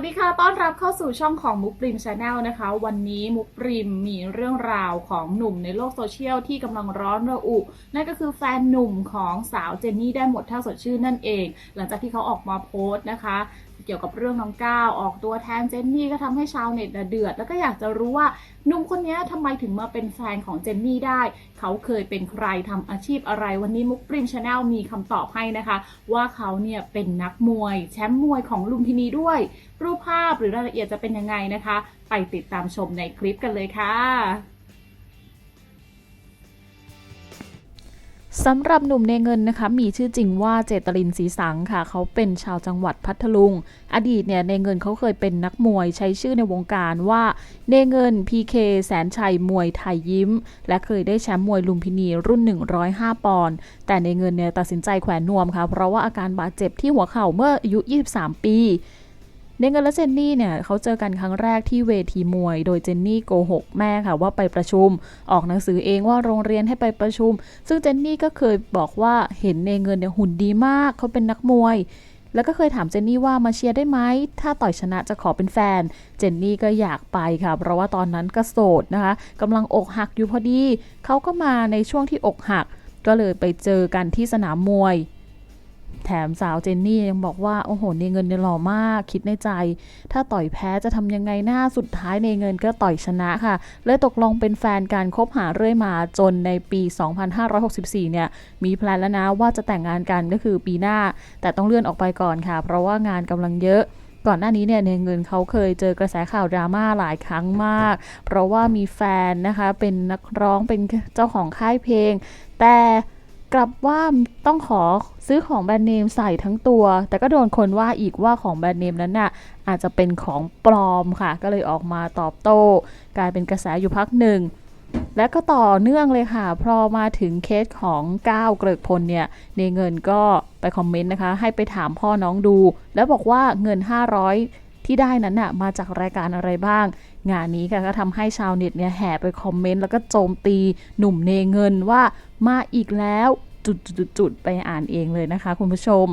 วัสดีค่ะ ต้อนรับเข้าสู่ช่องของมุกปริมชาแนลนะคะ วันนี้มุกปริมมีเรื่องราวของหนุ่มในโลกโซเชียลที่กำลังร้อนระอุ นั่นก็คือแฟนหนุ่มของสาวเจนนี่ได้หมดท่าสดชื่นนั่นเอง หลังจากที่เขาออกมาโพสต์นะคะ เกี่ยวกับเรื่องน้องก้าวออกตัวแทนเจนนี่ก็ทำให้ชาวเน็ตเดือด แล้วก็อยากจะรู้ว่าหนุ่มคนนี้ทำไมถึงมาเป็นแฟนของเจนนี่ได้ เขาเคยเป็นใครทำอาชีพอะไรวันนี้มุกปริมชาแนลมีคำตอบให้นะคะ ว่าเขาเนี่ยเป็นนักมวย แชมป์มวยของลุมพินีด้วย รูปภาพหรือรายละเอียดจะเป็นยังไงนะคะ ไปติดตามชมในคลิปกันเลยค่ะ สำหรับหนุ่มเนเงินนะคะมีชื่อจริงว่าเจตลินศรีสังค่ะ เขาเป็นชาวจังหวัดพัทลุง อดีตเนี่ยเนเงินเขาเคยเป็นนักมวยใช้ชื่อในวงการว่าเนเงิน PK แสนชัยมวยไทยยิ้ม และเคยได้แชมป์มวยลุมพินีรุ่น 105 ปอนด์แต่เนเงินเนี่ยตัดสินใจแขวนนวมค่ะ เพราะว่าอาการบาดเจ็บที่หัวเข่าเมื่ออายุ 23 ปี เนเงินและเจนนี่เนี่ยเขาเจอกันครั้งแรกที่เวทีมวย โดยเจนนี่โกหกแม่ค่ะว่าไปประชุม ออกหนังสือเองว่าโรงเรียนให้ไปประชุม ซึ่งเจนนี่ก็เคยบอกว่าเห็นเนเงินเนี่ยหุ่นดีมากเขาเป็นนักมวยแล้วก็เคยถามเจนนี่ว่ามาเชียร์ได้ไหม ถ้าต่อยชนะจะขอเป็นแฟน เจนนี่ก็อยากไปค่ะ เพราะว่าตอนนั้นก็โสดนะคะกำลังอกหักอยู่พอดี เขาก็มาในช่วงที่อกหัก ก็เลยไปเจอกันที่สนามมวย แถมสาวเจนนี่ยังบอกว่า โอ้โหเนเงินเนี่ยหล่อมากคิดในใจ ถ้าต่อยแพ้จะทำยังไงหน้าสุดท้ายเนเงินก็ต่อยชนะค่ะเลยตกลงเป็นแฟนการคบหาเรื่อยมาจนในปี 2564 เนี่ย มีแพลนแล้วนะว่าจะแต่งงานกันก็คือปีหน้า แต่ต้องเลื่อนออกไปก่อนค่ะ เพราะว่างานกำลังเยอะก่อนหน้านี้เนี่ยเนเงินเขาเคยเจอกระแสข่าวดราม่าหลายครั้งมาก เพราะว่ามีแฟนนะคะเป็นนักร้องเป็นเจ้าของค่ายเพลง แต่ กลับว่าต้องขอซื้อของแบรนด์เนมใส่ทั้งตัว แต่ก็โดนคนว่าอีกว่าของแบรนด์เนมนั้นน่ะอาจจะเป็นของปลอมค่ะ ก็เลยออกมาตอบโต้ กลายเป็นกระแสอยู่พักหนึ่ง และก็ต่อเนื่องเลยค่ะ พอมาถึงเคสของก้าวเกริกพลเนี่ยเนเงินก็ไปคอมเมนต์นะคะ ให้ไปถามพ่อน้องดู แล้วบอกว่าเงิน 500 ที่ได้นั้นน่ะมาจากรายการอะไรบ้าง งานนี้ค่ะก็ทำให้ชาวเน็ตเนี่ยแห่ไปคอมเมนต์แล้วก็โจมตีหนุ่มเนเงินว่ามาอีกแล้ว จุดๆๆไปอ่านเองเลยนะคะ คุณผู้ชม